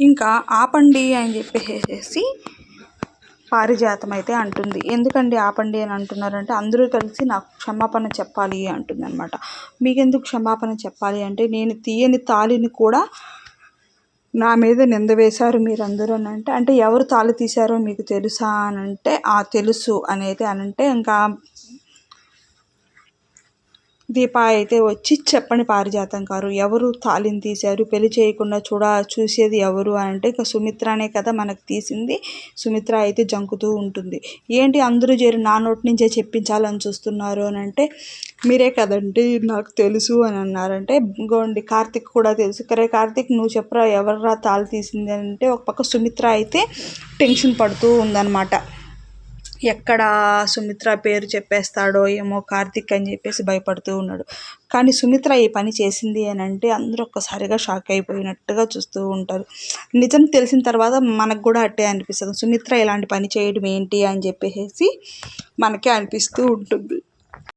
ఇంకా ఆపండి అని చెప్పేసేసి పారిజాతం అయితే అంటుంది. ఎందుకండి ఆపండి అని అంటున్నారంటే అందరూ కలిసి నాకు క్షమాపణ చెప్పాలి అంటుంది అనమాట మీకెందుకు క్షమాపణ చెప్పాలి అంటే నేను తీయని తాళిని కూడా నా మీద నింద వేశారు మీరందరూ అని అంటే అంటే ఎవరు తాళి తీశారో మీకు తెలుసా అని అంటే ఆ తెలుసు అనేది అని అంటే ఇంకా దీప అయితే వచ్చి చెప్పండి పారిజాతం గారు ఎవరు తాళిని తీశారు? పెళ్ళి చేయకుండా చూడ చూసేది ఎవరు అంటే ఇక సుమిత్రనే కదా మనకు తీసింది. సుమిత్ర అయితే జంకుతూ ఉంటుంది. ఏంటి అందరూ చేరి నా నోటి నుంచే చెప్పించాలని చూస్తున్నారు అని అంటే మీరే కదండి నాకు తెలుసు అని అన్నారంటే గోండి కార్తిక్ కూడా తెలుసు. కరే కార్తిక్ నువ్వు చెప్పరా ఎవర్రా తాళి తీసింది? అని అంటే ఒక పక్క సుమిత్ర అయితే టెన్షన్ పడుతూ ఉందన్నమాట. ఎక్కడ సుమిత్ర పేరు చెప్పేస్తాడో ఏమో కార్తిక్ అని చెప్పేసి భయపడుతూ ఉన్నాడు. కానీ సుమిత్ర ఈ పని చేసింది అని అంటే అందరూ ఒక్కసారిగా షాక్ అయిపోయినట్టుగా చూస్తూ ఉంటారు. నిజం తెలిసిన తర్వాత మనకు కూడా అట్టే అనిపిస్తుంది. సుమిత్ర ఇలాంటి పని చేయడం ఏంటి అని చెప్పేసి మనకే అనిపిస్తూ ఉంటుంది.